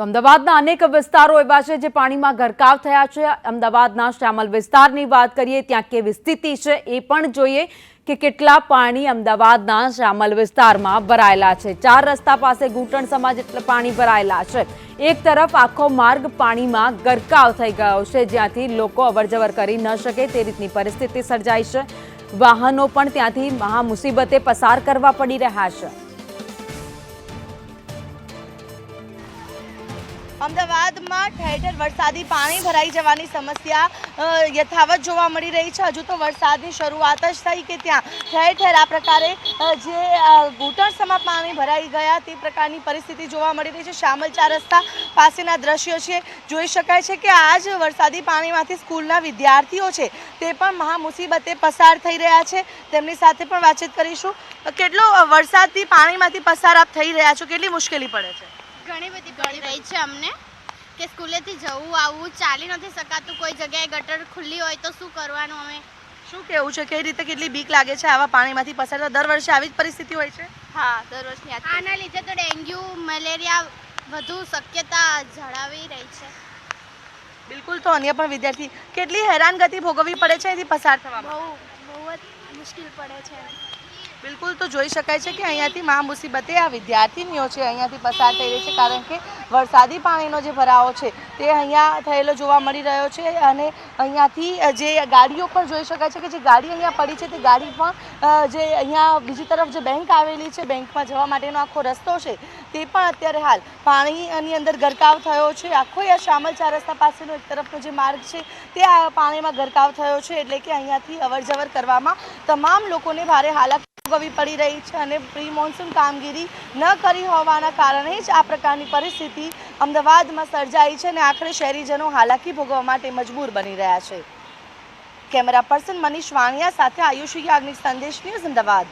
તો અમદાવાદના અનેક વિસ્તારો એવા છે જે પાણીમાં ગરકાવ થયા છે. અમદાવાદના શ્યામલ વિસ્તારની વાત કરીએ, ત્યાં કેવી સ્થિતિ છે એ પણ જોઈએ કે કેટલા પાણી અમદાવાદના શ્યામલ વિસ્તારમાં ભરાયેલા છે. ચાર રસ્તા પાસે ઘૂંટણ સમાજ એટલે પાણી ભરાયેલા છે. એક તરફ આખો માર્ગ પાણીમાં ગરકાવ થઈ ગયો છે, જ્યાંથી લોકો અવરજવર કરી ન શકે તે રીતની પરિસ્થિતિ સર્જાઈ છે. વાહનો પણ ત્યાંથી મહા મુસીબતે પસાર કરવા પડી રહ્યા છે. અમદાવાદમાં ઠેર ઠેર વરસાદી પાણી ભરાઈ જવાની સમસ્યા યથાવત જોવા મળી રહી છે. હજુ તો વરસાદની શરૂઆત જ થઈ કે ત્યાં ઠેર ઠેર આ પ્રકારે જે ઘૂંટણસમાં પાણી ભરાઈ ગયા તે પ્રકારની પરિસ્થિતિ જોવા મળી રહી છે. શામલ ચાર રસ્તા પાસેના દ્રશ્યો છે. જોઈ શકાય છે કે આ જ વરસાદી પાણીમાંથી સ્કૂલના વિદ્યાર્થીઓ છે તે પણ મહામુસીબતે પસાર થઈ રહ્યા છે. તેમની સાથે પણ વાતચીત કરીશું. કેટલો વરસાદથી પાણીમાંથી પસાર આપ થઈ રહ્યા છો? કેટલી મુશ્કેલી પડે છે? ઘણી બધી પડી રહી છે અમને કે સ્કૂલેથી જવું આવવું ચાલી નથી શકાતું કોઈ જગ્યાએ ગટર ખુલ્લી હોય તો શું કરવાનું અમે? શું કેવું છે? કઈ રીતે કેટલી બીક લાગે છે? આવા પાણીમાંથી પસાર થતા? દર વર્ષે આવી જ પરિસ્થિતિ હોય છે. હા દર વર્ષની આના લીધે તો ડેન્ગ્યુ મેલેરિયા વધુ શક્યતા જણાવી રહી છે. બિલકુલ તો અન્ય પણ વિદ્યાર્થી કેટલી હેરાનગતિ ભોગવવી પડે છે એથી પસાર થવામાં. બહુ બહુ જ મુશ્કેલ પડે છે. બિલકુલ તો જોઈ શકાય છે કે અહીંયાથી મહા મુસીબતે આ વિદ્યાર્થીનીઓ છે, અહીંયાથી પસાર થઈ રહી છે, કારણ કે વરસાદી પાણીનો જે ભરાવો છે, તે અહીંયા થયેલો જોવા મળી રહ્યો છે અને અહીંયાથી જે ગાડીઓ પણ જોઈ શકાય છે કે જે ગાડી અહીંયા પડી છે, તે ગાડી પણ જે અહીંયા બીજી તરફ જે બેંક આવેલી છે, બેંકમાં જવા માટેનો આખો રસ્તો છે, તે પણ અત્યારે હાલ પાણીની અંદર ગરકાવ થયો છે. આખો આ શામલ ચાર રસ્તા પાસેનો એક તરફનો જે માર્ગ છે, તે પાણીમાં ગરકાવ થયો છે, એટલે કે અહીંયાથી અવર કરવામાં તમામ લોકોને ભારે હાલાકી ભોગવવી પડી રહી છે અને પ્રી મોન્સૂન કામગીરી ન કરી હોવાના કારણે જ આ પ્રકારની પરિસ્થિતિ અમદાવાદમાં સર્જાઈ છે અને આખરે શહેરીજનો હાલાકી ભોગવવા માટે મજબૂર બની રહ્યા છે. કેમેરા પર્સન મનીષ વાણિયા સાથે આયુષ યાજ્ઞિક સંદેશ ન્યૂઝ અમદાવાદ.